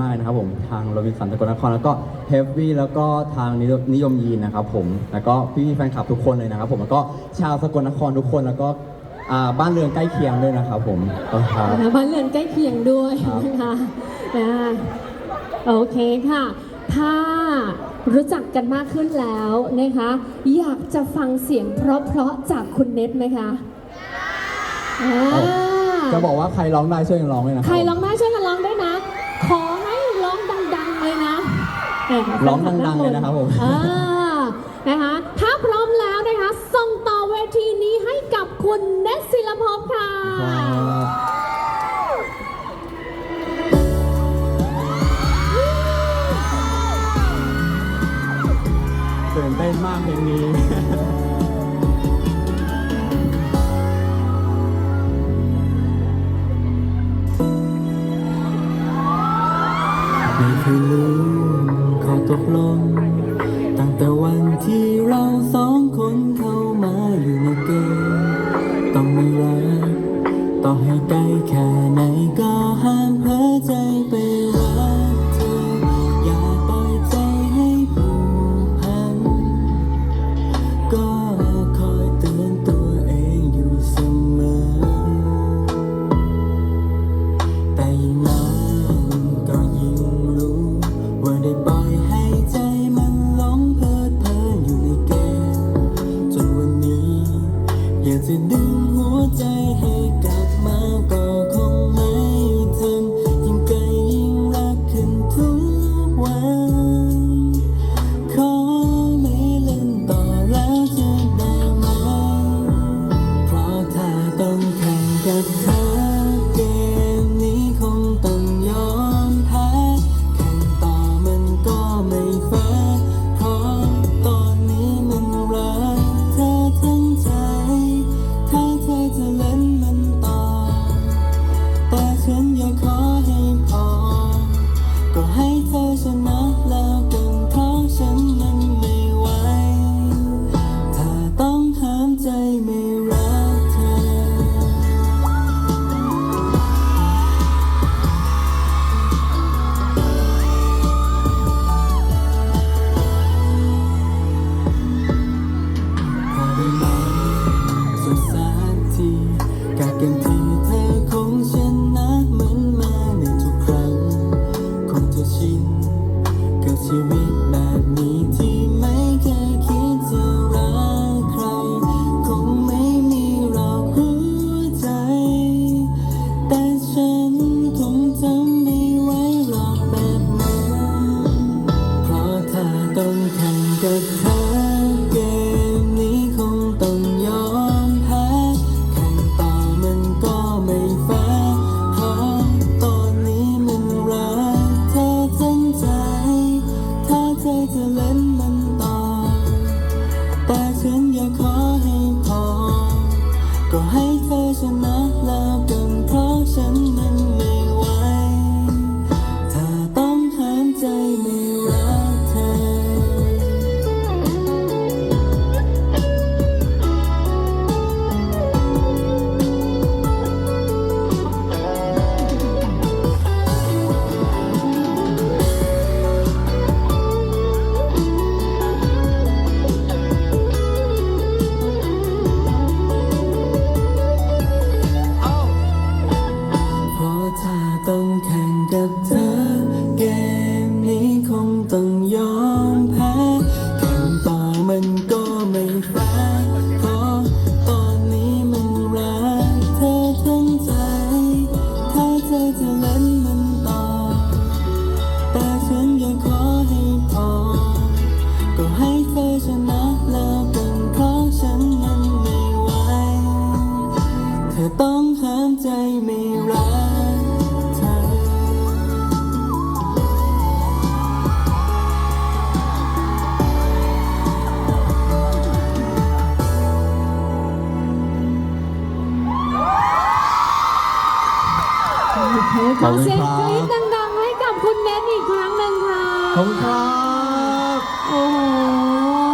มากนะครับผมทางโรบินสันสกลนครแล้วก็เฮฟวี่แล้วก็ทางนิยมนิยมยีนนะครับผมแล้วก็พี่ๆแฟนคลับทุกคนเลยนะครับผมแล้วก็ชาวสกลนครทุกคนแล้วก็อ่าบ้านเรือนใกล้เคียงด้วยนะครับผมขอบคุณครับ นะคะบ้านเรือนใกล้เคียงด้วยครับ นะคะอ่าโอเคค่ะ ถ้ารู้จักกันมากขึ้นแล้วนะคะ อยากจะฟังเสียงเพราะๆจากคุณเน็ตไหมคะอ่าจะบอกว่าใครร้องได้ช่วยกันร้องเลยนะคบ ใครร้องได้ช่วย เยร้องดังๆเลยนะครับผมอ่านะคะถ้าพร้อมแล้วนะคะ ส่งต่อเวทีนี้ให้กับคุณเนสศิลภพค่ะตื่นเต้นมากเพลงนี้ กลง ตั้งแต่วันที่เราสองคนเข้ามาอยู่ในเกมต้องไม่รักต่อให้ใกล้แค่ ต้องแข่งกับเธอเกมนี้คงต้องยอมแพ้แข่งต่อมันก็ไม่แฟร์เพราะตอนนี้มันรักเธอทั้งใจ ถ้าเธอจะเล่นมันต่อ แต่ฉันอยากขอให้พอ ก็ให้เธอชนะ ต้องห้ามใจไม่รักเธอโอเคขอเสียงกรี๊ดดังๆให้กับคุณเน็ตอีกครั้งหนึ่งค่ะ ขอบคุณครับ